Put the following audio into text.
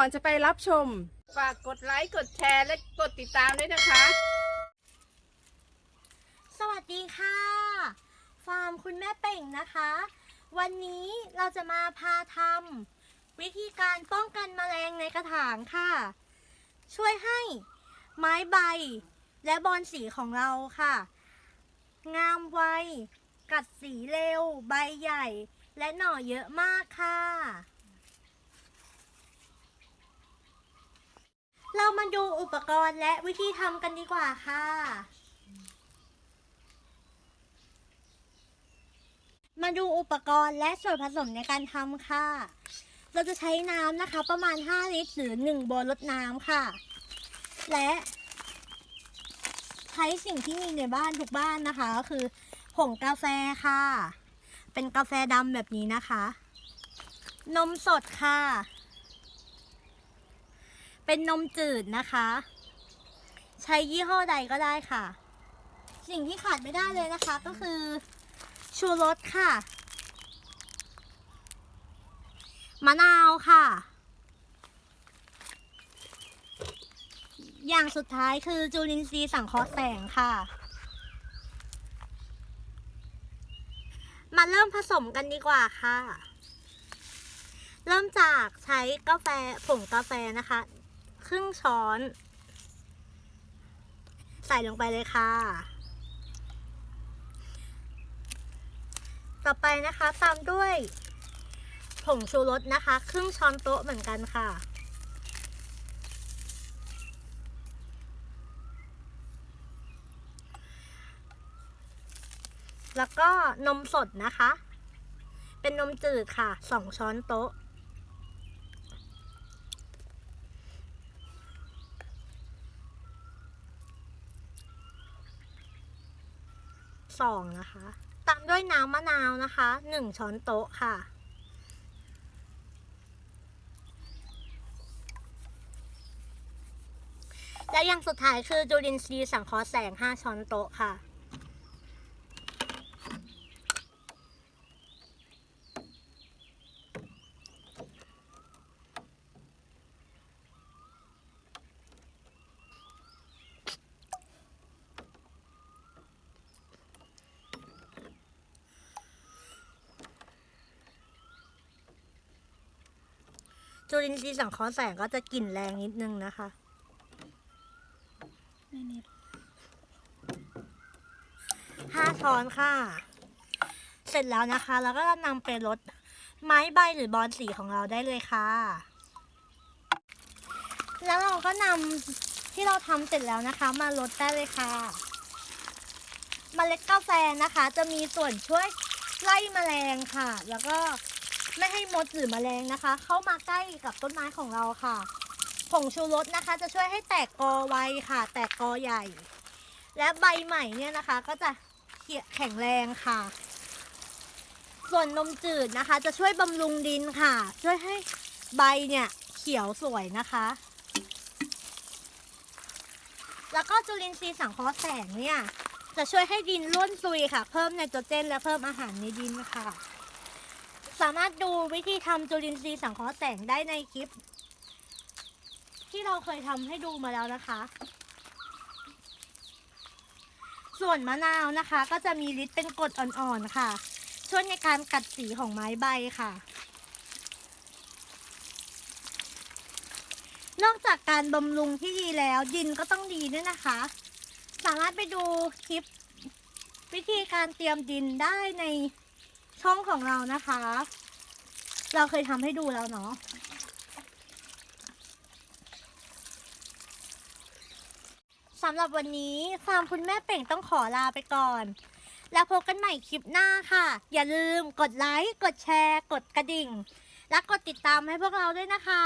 ก่อนจะไปรับชม ฝากกดไลค์กดแชร์และกดติดตามด้วยนะคะ สวัสดีค่ะ ฟาร์มคุณแม่เป่งนะคะ วันนี้เราจะมาพาทำวิธีการป้องกันแมลงในกระถางค่ะ ช่วยให้ไม้ใบและบอนสีของเราค่ะ งามไว กัดสีเร็ว ใบใหญ่ และหน่อเยอะมากค่ะ เรามาดู อุปกรณ์และวิธีทำกันดีกว่าค่ะ มาดูอุปกรณ์และส่วนผสมในการทำค่ะ เราจะใช้น้ำนะคะ ประมาณ 5 ลิตรหรือ 1โบรดน้ำค่ะ และใช้สิ่งที่มีในบ้านทุกบ้านนะคะ ก็คือผงกาแฟค่ะ เป็นกาแฟดำแบบนี้นะคะ นมสดค่ะ เป็นนมจืดนะคะ ใช้ยี่ห้อใดก็ได้ค่ะ สิ่งที่ขาดไม่ได้เลยนะคะก็คือชูรสค่ะ มะนาวค่ะ อย่างสุดท้ายคือจุลินทรีย์สังเคราะห์แสงค่ะ มาเริ่มผสมกันดีกว่าค่ะ เริ่มจากใช้กาแฟผงกาแฟนะคะ ครึ่งช้อน ใส่ลงไปเลยค่ะ ต่อไปนะคะตามด้วยผงชูรสนะคะ ครึ่งช้อนโต๊ะเหมือนกันค่ะแล้วก็นมสดนะคะ เป็นนมจืดค่ะ สองช้อนโต๊ะ สองนะคะ ตามด้วยน้ำมะนาวนะคะหนึ่งช้อนโต๊ะค่ะ และอย่างสุดท้ายคือจุลินทรีย์สังเคราะห์แสง 5 ช้อนโต๊ะค่ะ จุลินทรีย์สังเคราะห์แสงก็จะกลิ่นแรงนิดนึงนะคะห้าช้อนค่ะ เสร็จแล้วนะคะ แล้วก็นำไปลดไม้ใบหรือบอลสีของเราได้เลยค่ะ แล้วเราก็นำที่เราทำเสร็จแล้วนะคะ มาลดได้เลยค่ะเมล็ดกาแฟนะคะ จะมีส่วนช่วยไล่แมลงค่ะ แล้วก็ ไม่ให้มดหรือแมลงนะคะ เข้ามาใกล้กับต้นไม้ของเราค่ะ ผงชูรสนะคะ จะช่วยให้แตกกอไวค่ะ แตกกอใหญ่ และใบใหม่เนี่ยนะคะ ก็จะเขียแข็งแรงค่ะ ส่วนนมจืดนะคะ จะช่วยบำรุงดินค่ะ ช่วยให้ใบเนี่ยเขียวสวยนะคะ แล้วก็จุลินทรีย์สังเคราะห์แสงเนี่ยจะช่วยให้ดินร่วนซุยค่ะ เพิ่มไนโตรเจนและเพิ่มอาหารในดินค่ะ สามารถดูวิธีทำจุลินทรีย์สังเคราะห์แสงได้ในคลิป ที่เราเคยทำให้ดูมาแล้วนะคะ ส่วนมะนาวนะคะ ก็จะมีฤทธิ์เป็นกรดอ่อนๆค่ะ ช่วยในการกัดสีของไม้ใบค่ะ นอกจากการบำรุงที่ดีแล้วดินก็ต้องดีด้วยนะคะ สามารถไปดูคลิปวิธีการเตรียมดินได้ในช่องของเรานะคะ เราเคยทำให้ดูแล้วเนาะสำหรับวันนี้ฟาร์มคุณแม่เป่งต้องขอลาไปก่อน แล้วพบกันใหม่คลิปหน้าค่ะ อย่าลืมกดไลค์ กดแชร์ กดกระดิ่ง และกดติดตามให้พวกเราด้วยนะคะ